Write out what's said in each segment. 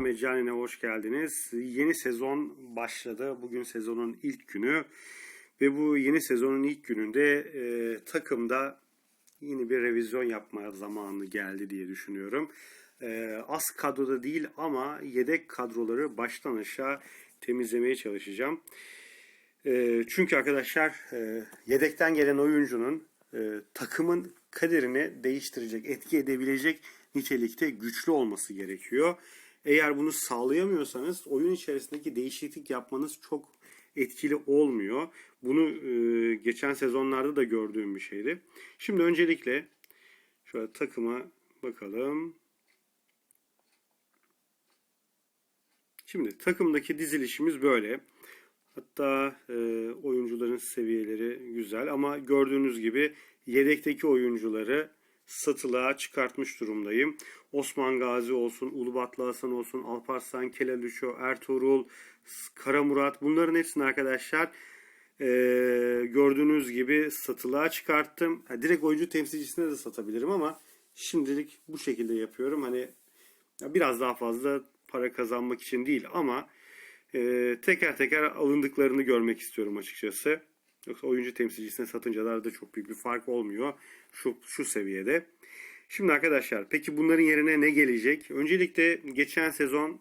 Meccanine hoş geldiniz. Yeni sezon başladı. Bugün sezonun ilk günü. Ve bu yeni sezonun ilk gününde e, takımda yeni bir revizyon yapma zamanı geldi diye düşünüyorum. E, az kadroda değil ama yedek kadroları baştan aşağı temizlemeye çalışacağım. E, çünkü arkadaşlar e, yedekten gelen oyuncunun e, takımın kaderini değiştirecek, etki edebilecek nitelikte güçlü olması gerekiyor. Eğer bunu sağlayamıyorsanız oyun içerisindeki değişiklik yapmanız çok etkili olmuyor. Bunu e, geçen sezonlarda da gördüğüm bir şeydi. Şimdi öncelikle şöyle takıma bakalım. Şimdi takımdaki dizilişimiz böyle. Hatta e, oyuncuların seviyeleri güzel ama gördüğünüz gibi yedekteki oyuncuları satılığa çıkartmış durumdayım. Osman Gazi olsun, Ulubatlı Hasan olsun, Alparslan, Kelalüşo, Ertuğrul, Kara Murat bunların hepsini arkadaşlar e, gördüğünüz gibi satılığa çıkarttım. Ha, direkt oyuncu temsilcisine de satabilirim ama şimdilik bu şekilde yapıyorum. Hani ya biraz daha fazla para kazanmak için değil ama e, teker teker alındıklarını görmek istiyorum açıkçası. Yoksa oyuncu temsilcisine satıncalar da çok büyük bir fark olmuyor şu, şu seviyede. Şimdi arkadaşlar peki bunların yerine ne gelecek? Öncelikle geçen sezon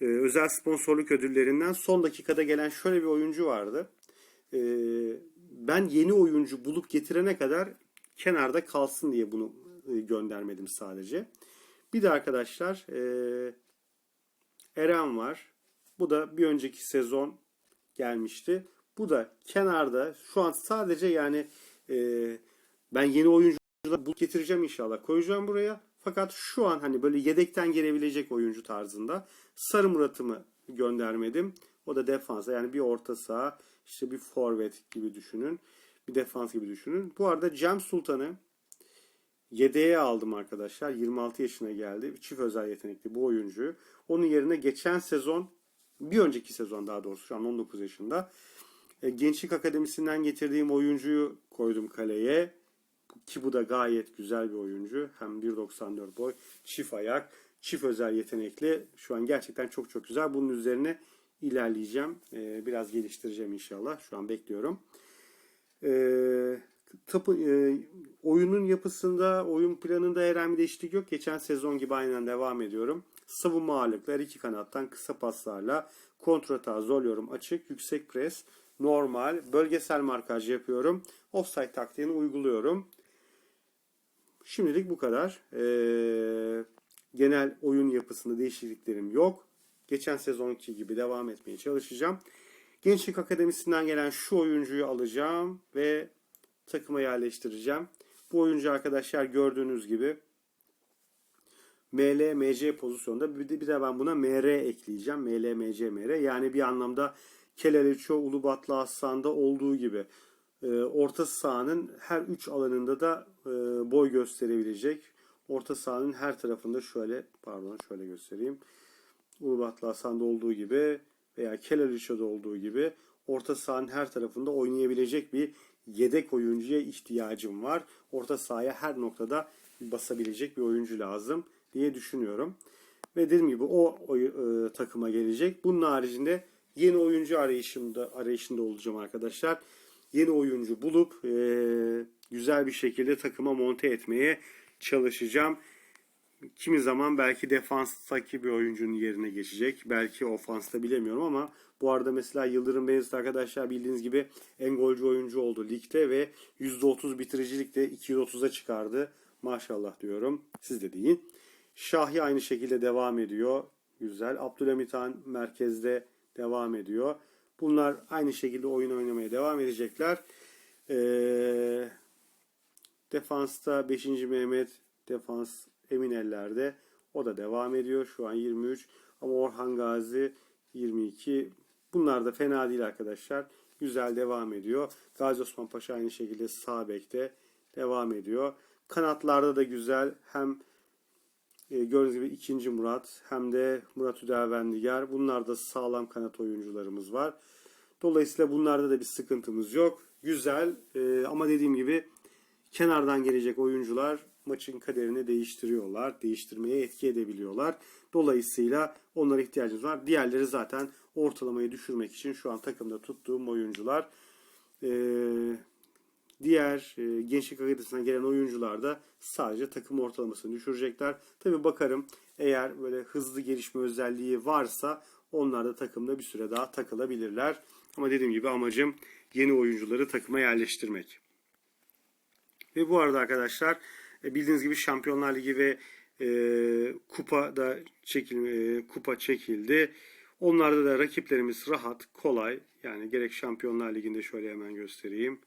e, özel sponsorluk ödüllerinden son dakikada gelen şöyle bir oyuncu vardı. E, ben yeni oyuncu bulup getirene kadar kenarda kalsın diye bunu e, göndermedim sadece. Bir de arkadaşlar e, Eren var. Bu da bir önceki sezon gelmişti. Bu da kenarda şu an sadece yani e, ben yeni oyuncular bul getireceğim inşallah. Koyacağım buraya. Fakat şu an hani böyle yedekten gelebilecek oyuncu tarzında Sarı Murat'ımı göndermedim. O da defansa yani bir orta saha işte bir forvet gibi düşünün. Bir defans gibi düşünün. Bu arada Cem Sultan'ı yedeğe aldım arkadaşlar. 26 yaşına geldi. Çift özel yetenekli bu oyuncu. Onun yerine geçen sezon bir önceki sezon daha doğrusu şu an 19 yaşında Gençlik Akademisi'nden getirdiğim oyuncuyu koydum kaleye. Ki bu da gayet güzel bir oyuncu. Hem 1.94 boy, çift ayak, çift özel yetenekli. Şu an gerçekten çok çok güzel. Bunun üzerine ilerleyeceğim. E, biraz geliştireceğim inşallah. Şu an bekliyorum. E, tapu, e, oyunun yapısında, oyun planında herhangi bir değişiklik yok. Geçen sezon gibi aynen devam ediyorum. Savunma ağırlıklar iki kanattan kısa paslarla kontrata zorluyorum açık, yüksek pres, normal, bölgesel markaj yapıyorum. Offside taktiğini uyguluyorum. Şimdilik bu kadar. Ee, genel oyun yapısında değişikliklerim yok. Geçen sezonki gibi devam etmeye çalışacağım. Gençlik Akademisi'nden gelen şu oyuncuyu alacağım ve takıma yerleştireceğim. Bu oyuncu arkadaşlar gördüğünüz gibi ML, MC pozisyonda. Bir de, bir de ben buna MR ekleyeceğim. ML, MC, MR. Yani bir anlamda Keleriço, Ulubatlı Hasan'da olduğu gibi e, orta sahanın her üç alanında da e, boy gösterebilecek. Orta sahanın her tarafında şöyle, pardon şöyle göstereyim. Ulubatlı Hasan'da olduğu gibi veya Keleriço'da olduğu gibi orta sahanın her tarafında oynayabilecek bir yedek oyuncuya ihtiyacım var. Orta sahaya her noktada basabilecek bir oyuncu lazım diye düşünüyorum. Ve dediğim gibi o, o e, takıma gelecek. Bunun haricinde yeni oyuncu arayışında arayışında olacağım arkadaşlar. Yeni oyuncu bulup e, güzel bir şekilde takıma monte etmeye çalışacağım. Kimi zaman belki defanstaki bir oyuncunun yerine geçecek. Belki ofansta bilemiyorum ama bu arada mesela Yıldırım Beyazıt arkadaşlar bildiğiniz gibi en golcü oyuncu oldu ligde ve %30 bitiricilikte 230'a çıkardı. Maşallah diyorum. Siz de deyin. Şahi aynı şekilde devam ediyor. Güzel. Abdülhamit Han merkezde devam ediyor. Bunlar aynı şekilde oyun oynamaya devam edecekler. Ee, defansta 5. Mehmet defans emin ellerde. O da devam ediyor. Şu an 23. Ama Orhan Gazi 22. Bunlar da fena değil arkadaşlar. Güzel devam ediyor. Gazi Osman Paşa aynı şekilde sağ bekte devam ediyor. Kanatlarda da güzel. Hem e, gördüğünüz gibi ikinci Murat hem de Murat Üdervendigar. Bunlar da sağlam kanat oyuncularımız var. Dolayısıyla bunlarda da bir sıkıntımız yok. Güzel e, ama dediğim gibi kenardan gelecek oyuncular maçın kaderini değiştiriyorlar. Değiştirmeye etki edebiliyorlar. Dolayısıyla onlara ihtiyacımız var. Diğerleri zaten ortalamayı düşürmek için şu an takımda tuttuğum oyuncular. Ee, diğer e, gençlik akademisinden gelen oyuncular da sadece takım ortalamasını düşürecekler. Tabi bakarım eğer böyle hızlı gelişme özelliği varsa onlar da takımda bir süre daha takılabilirler. Ama dediğim gibi amacım yeni oyuncuları takıma yerleştirmek. Ve bu arada arkadaşlar e, bildiğiniz gibi Şampiyonlar Ligi ve e, kupa da çekil, e, kupa çekildi. Onlarda da rakiplerimiz rahat, kolay. Yani gerek Şampiyonlar Ligi'nde şöyle hemen göstereyim.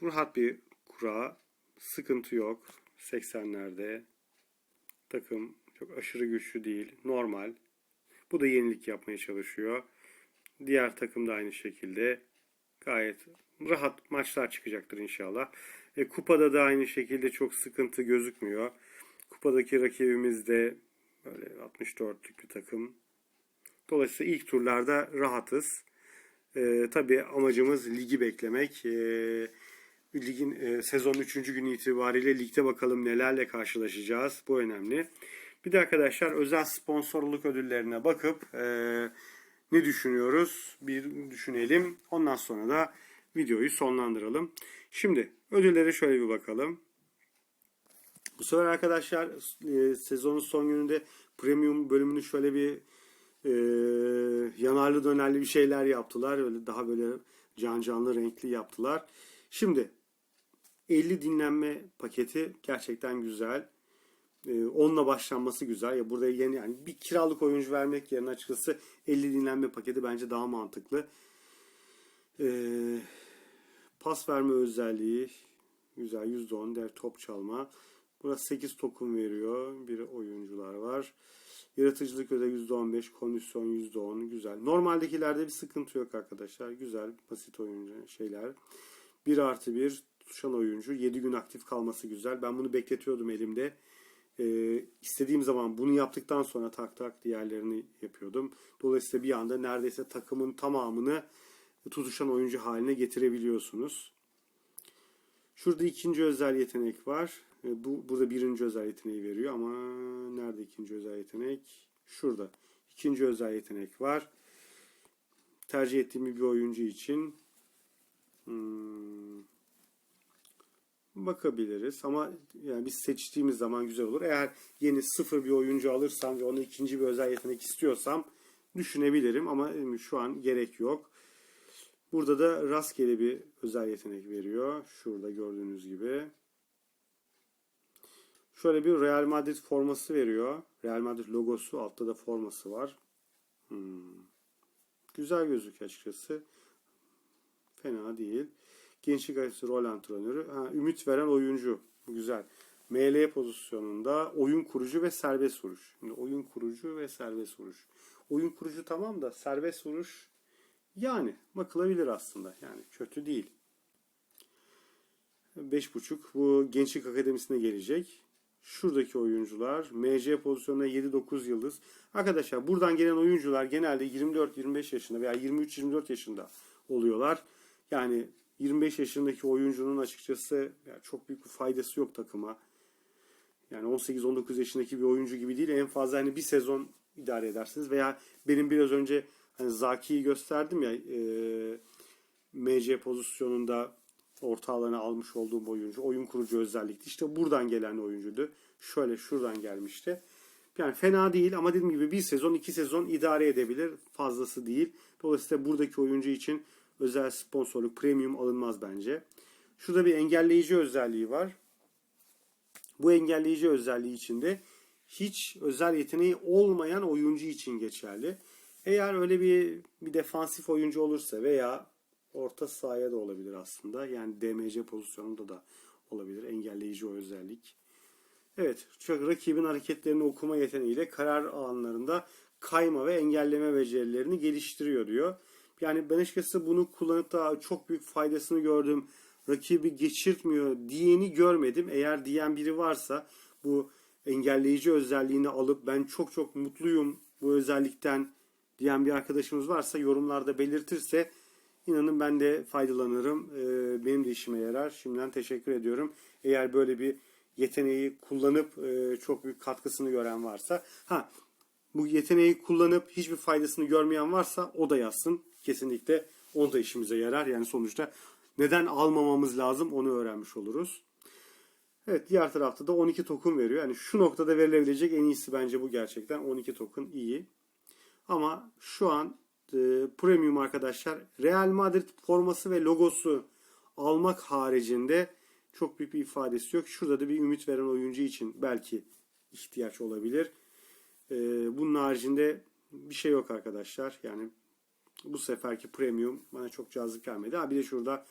Bu rahat bir kura. Sıkıntı yok. 80'lerde takım çok aşırı güçlü değil. Normal. Bu da yenilik yapmaya çalışıyor. Diğer takım da aynı şekilde gayet rahat maçlar çıkacaktır inşallah. E, kupada da aynı şekilde çok sıkıntı gözükmüyor. Kupadaki rakibimiz de böyle 64'lük bir takım. Dolayısıyla ilk turlarda rahatız. E, tabii amacımız ligi beklemek. E, ligin e, sezonun 3. günü itibariyle ligde bakalım nelerle karşılaşacağız. Bu önemli. Bir de arkadaşlar özel sponsorluk ödüllerine bakıp e, ne düşünüyoruz bir düşünelim. Ondan sonra da videoyu sonlandıralım. Şimdi ödüllere şöyle bir bakalım. Bu sefer arkadaşlar e, sezonun son gününde premium bölümünü şöyle bir e, yanarlı dönerli bir şeyler yaptılar. Öyle daha böyle can canlı renkli yaptılar. Şimdi 50 dinlenme paketi gerçekten güzel. Ee, onunla başlanması güzel. Ya burada yeni yani bir kiralık oyuncu vermek yerine açıkçası 50 dinlenme paketi bence daha mantıklı. Ee, pas verme özelliği güzel %10 der top çalma. Burası 8 token veriyor. Bir oyuncular var. Yaratıcılık öde %15, kondisyon %10 güzel. Normaldekilerde bir sıkıntı yok arkadaşlar. Güzel, basit oyuncu şeyler. 1 artı 1 tutuşan oyuncu. 7 gün aktif kalması güzel. Ben bunu bekletiyordum elimde. Ee, istediğim zaman bunu yaptıktan sonra tak tak diğerlerini yapıyordum. Dolayısıyla bir anda neredeyse takımın tamamını tutuşan oyuncu haline getirebiliyorsunuz. Şurada ikinci özel yetenek var. Ee, bu burada birinci özel yeteneği veriyor ama nerede ikinci özel yetenek? Şurada. İkinci özel yetenek var. Tercih ettiğim bir oyuncu için hmm, bakabiliriz ama yani biz seçtiğimiz zaman güzel olur. Eğer yeni sıfır bir oyuncu alırsam ve ona ikinci bir özel yetenek istiyorsam düşünebilirim ama şu an gerek yok. Burada da rastgele bir özel yetenek veriyor. Şurada gördüğünüz gibi. Şöyle bir Real Madrid forması veriyor. Real Madrid logosu altta da forması var. Hmm. Güzel gözüküyor açıkçası. Fena değil. Gençlik Gazetesi rol antrenörü. Ha, ümit veren oyuncu. Güzel. ML pozisyonunda oyun kurucu ve serbest vuruş. Şimdi oyun kurucu ve serbest vuruş. Oyun kurucu tamam da serbest vuruş yani bakılabilir aslında. Yani kötü değil. 5.5 bu Gençlik Akademisi'ne gelecek. Şuradaki oyuncular MC pozisyonunda 7-9 yıldız. Arkadaşlar buradan gelen oyuncular genelde 24-25 yaşında veya 23-24 yaşında oluyorlar. Yani 25 yaşındaki oyuncunun açıkçası yani çok büyük bir faydası yok takıma. Yani 18-19 yaşındaki bir oyuncu gibi değil. En fazla hani bir sezon idare edersiniz. Veya benim biraz önce hani Zaki'yi gösterdim ya e, MC pozisyonunda orta alana almış olduğum oyuncu. Oyun kurucu özellikti. İşte buradan gelen oyuncuydu. Şöyle şuradan gelmişti. Yani fena değil ama dediğim gibi bir sezon iki sezon idare edebilir. Fazlası değil. Dolayısıyla buradaki oyuncu için özel sponsorluk premium alınmaz bence. Şurada bir engelleyici özelliği var. Bu engelleyici özelliği içinde hiç özel yeteneği olmayan oyuncu için geçerli. Eğer öyle bir bir defansif oyuncu olursa veya orta sahaya da olabilir aslında. Yani DMC pozisyonunda da olabilir engelleyici o özellik. Evet, çok rakibin hareketlerini okuma yeteneğiyle karar alanlarında kayma ve engelleme becerilerini geliştiriyor diyor. Yani ben açıkçası bunu kullanıp da çok büyük faydasını gördüm. Rakibi geçirtmiyor diyeni görmedim. Eğer diyen biri varsa bu engelleyici özelliğini alıp ben çok çok mutluyum bu özellikten diyen bir arkadaşımız varsa yorumlarda belirtirse İnanın ben de faydalanırım. Ee, benim de işime yarar. Şimdiden teşekkür ediyorum. Eğer böyle bir yeteneği kullanıp e, çok büyük katkısını gören varsa. Ha bu yeteneği kullanıp hiçbir faydasını görmeyen varsa o da yazsın. Kesinlikle o da işimize yarar. Yani sonuçta neden almamamız lazım onu öğrenmiş oluruz. Evet diğer tarafta da 12 token veriyor. Yani şu noktada verilebilecek en iyisi bence bu gerçekten. 12 token iyi. Ama şu an e, premium arkadaşlar Real Madrid forması ve logosu almak haricinde çok büyük bir ifadesi yok. Şurada da bir ümit veren oyuncu için belki ihtiyaç olabilir. E, bunun haricinde bir şey yok arkadaşlar. Yani bu seferki premium bana çok cazip gelmedi. Ha bir de şurada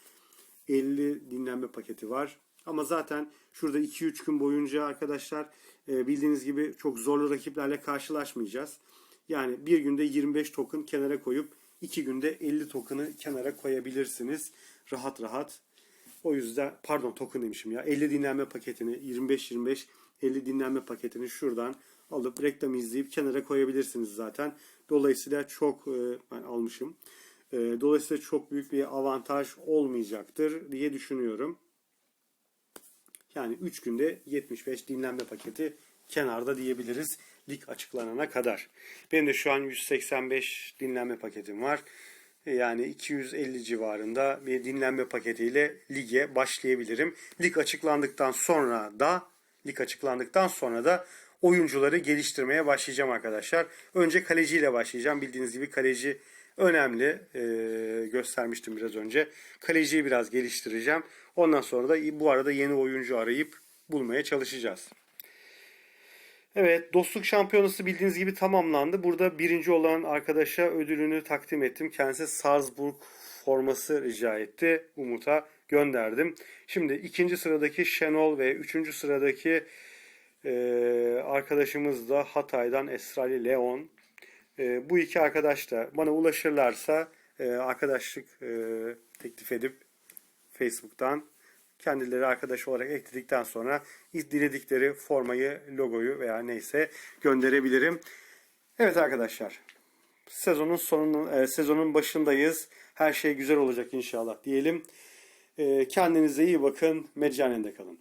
50 dinlenme paketi var. Ama zaten şurada 2-3 gün boyunca arkadaşlar e, bildiğiniz gibi çok zorlu rakiplerle karşılaşmayacağız. Yani bir günde 25 token kenara koyup 2 günde 50 token'ı kenara koyabilirsiniz. Rahat rahat. O yüzden pardon token demişim ya. 50 dinlenme paketini 25-25 50 dinlenme paketini şuradan alıp reklam izleyip kenara koyabilirsiniz zaten. Dolayısıyla çok e, ben almışım. E, Dolayısıyla çok büyük bir avantaj olmayacaktır diye düşünüyorum. Yani 3 günde 75 dinlenme paketi kenarda diyebiliriz lig açıklanana kadar. Benim de şu an 185 dinlenme paketim var. Yani 250 civarında bir dinlenme paketiyle lige başlayabilirim. Lig açıklandıktan sonra da lig açıklandıktan sonra da oyuncuları geliştirmeye başlayacağım arkadaşlar. Önce kaleciyle başlayacağım. Bildiğiniz gibi kaleci önemli. Ee, göstermiştim biraz önce. Kaleciyi biraz geliştireceğim. Ondan sonra da bu arada yeni oyuncu arayıp bulmaya çalışacağız. Evet, dostluk şampiyonası bildiğiniz gibi tamamlandı. Burada birinci olan arkadaşa ödülünü takdim ettim. Kendisi Salzburg forması rica etti. Umut'a gönderdim. Şimdi ikinci sıradaki Şenol ve üçüncü sıradaki e, arkadaşımız da Hatay'dan Esrali Leon. E, bu iki arkadaş da bana ulaşırlarsa e, arkadaşlık e, teklif edip Facebook'tan kendileri arkadaş olarak ekledikten sonra diledikleri formayı, logoyu veya neyse gönderebilirim. Evet arkadaşlar. Sezonun sonunun e, sezonun başındayız. Her şey güzel olacak inşallah diyelim. E, kendinize iyi bakın. Meccanende kalın.